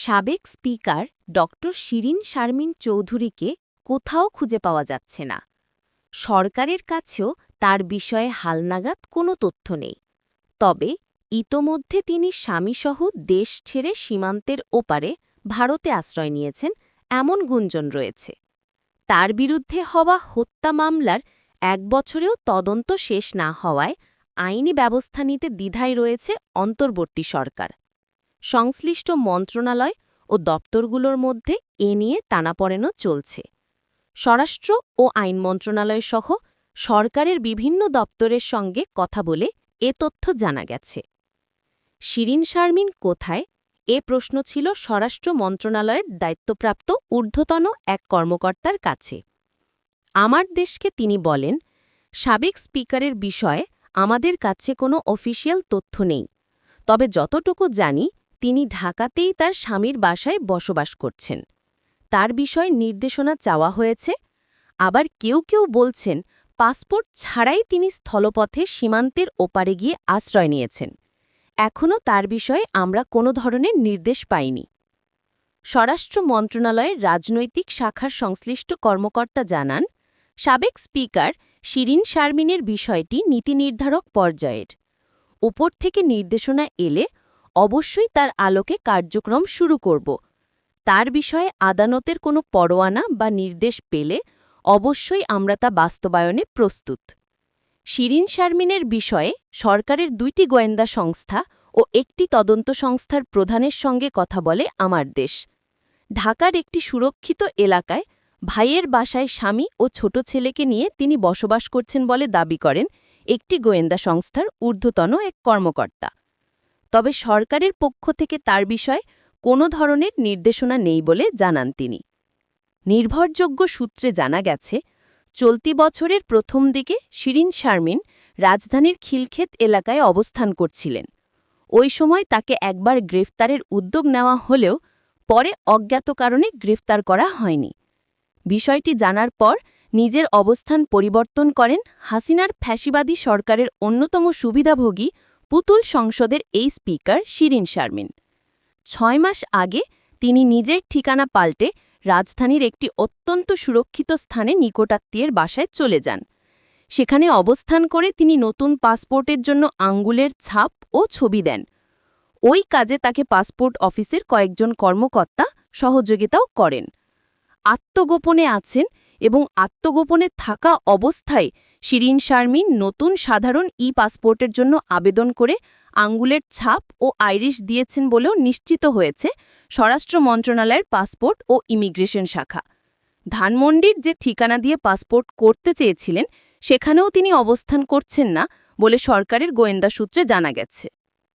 সাবেক স্পিকার ড শিরিন শারমিন চৌধুরীকে কোথাও খুঁজে পাওয়া যাচ্ছে না। সরকারের কাছেও তার বিষয়ে হালনাগাদ কোনো তথ্য নেই। তবে ইতোমধ্যে তিনি স্বামীসহ দেশ ছেড়ে সীমান্তের ওপারে ভারতে আশ্রয় নিয়েছেন এমন গুঞ্জন রয়েছে। তার বিরুদ্ধে হওয়া হত্যা মামলার এক বছরেও তদন্ত শেষ না হওয়ায় আইনি ব্যবস্থা নিতে দ্বিধায় রয়েছে অন্তর্বর্তী সরকার। সংশ্লিষ্ট মন্ত্রণালয় ও দপ্তরগুলোর মধ্যে এ নিয়ে টানাপড়েনও চলছে। স্বরাষ্ট্র ও আইন মন্ত্রণালয় সহ সরকারের বিভিন্ন দপ্তরের সঙ্গে কথা বলে এ তথ্য জানা গেছে। শিরিন শারমিন কোথায়? এ প্রশ্ন ছিল স্বরাষ্ট্র মন্ত্রণালয়ের দায়িত্বপ্রাপ্ত ঊর্ধ্বতন এক কর্মকর্তার কাছে। আমার দেশকে তিনি বলেন, সাবেক স্পিকারের বিষয়ে আমাদের কাছে কোনো অফিসিয়াল তথ্য নেই। তবে যতটুকু জানি তিনি ঢাকাতেই তার স্বামীর বাসায় বসবাস করছেন। তার বিষয়ে নির্দেশনা চাওয়া হয়েছে। আবার কেউ কেউ বলছেন, পাসপোর্ট ছাড়াই তিনি স্থলপথে সীমান্তের ওপারে গিয়ে আশ্রয় নিয়েছেন। এখনও তার বিষয়ে আমরা কোনো ধরনের নির্দেশ পাইনি। স্বরাষ্ট্র মন্ত্রণালয়ের রাজনৈতিক শাখার সংশ্লিষ্ট কর্মকর্তা জানান, সাবেক স্পিকার শিরিন শারমিনের বিষয়টি নীতি নির্ধারক পর্যায়ের। উপর থেকে নির্দেশনা এলে অবশ্যই তার আলোকে কার্যক্রম শুরু করব। তার বিষয়ে আদালতের কোনো পরোয়ানা বা নির্দেশ পেলে অবশ্যই আমরা তা বাস্তবায়নে প্রস্তুত। শিরিন শারমিনের বিষয়ে সরকারের দুইটি গোয়েন্দা সংস্থা ও একটি তদন্ত সংস্থার প্রধানের সঙ্গে কথা বলে আমার দেশ। ঢাকার একটি সুরক্ষিত এলাকায় ভাইয়ের বাসায় স্বামী ও ছোট ছেলেকে নিয়ে তিনি বসবাস করছেন বলে দাবি করেন একটি গোয়েন্দা সংস্থার ঊর্ধ্বতন এক কর্মকর্তা। তবে সরকারের পক্ষ থেকে তার বিষয়ে কোনো ধরনের নির্দেশনা নেই বলে জানান তিনি। নির্ভরযোগ্য সূত্রে জানা গেছে, চলতি বছরের প্রথম দিকে শিরিন শারমিন রাজধানীর খিলক্ষেত এলাকায় অবস্থান করছিলেন। ওই সময় তাকে একবার গ্রেফতারের উদ্যোগ নেওয়া হলেও পরে অজ্ঞাত কারণে গ্রেফতার করা হয়নি। বিষয়টি জানার পর নিজের অবস্থান পরিবর্তন করেন হাসিনার ফ্যাসিবাদী সরকারের অন্যতম সুবিধাভোগী পুতুল সংসদের এই স্পিকার শিরিন শারমিন। ছয় মাস আগে তিনি নিজের ঠিকানা পাল্টে রাজধানীর একটি অত্যন্ত সুরক্ষিত স্থানে নিকটাত্মীয়ের বাসায় চলে যান। সেখানে অবস্থান করে তিনি নতুন পাসপোর্টের জন্য আঙ্গুলের ছাপ ও ছবি দেন। ওই কাজে তাকে পাসপোর্ট অফিসের কয়েকজন কর্মকর্তা সহযোগিতাও করেন। আত্মগোপনে আছেন এবং আত্মগোপনে থাকা অবস্থায় শিরিন শারমিন নতুন সাধারণ ই পাসপোর্টের জন্য আবেদন করে আঙ্গুলের ছাপ ও আইরিশ দিয়েছেন বলেও নিশ্চিত হয়েছে স্বরাষ্ট্র মন্ত্রণালয়ের পাসপোর্ট ও ইমিগ্রেশন শাখা। ধানমন্ডির যে ঠিকানা দিয়ে পাসপোর্ট করতে চেয়েছিলেন, সেখানেও তিনি অবস্থান করছেন না বলে সরকারের গোয়েন্দা সূত্রে জানা গেছে।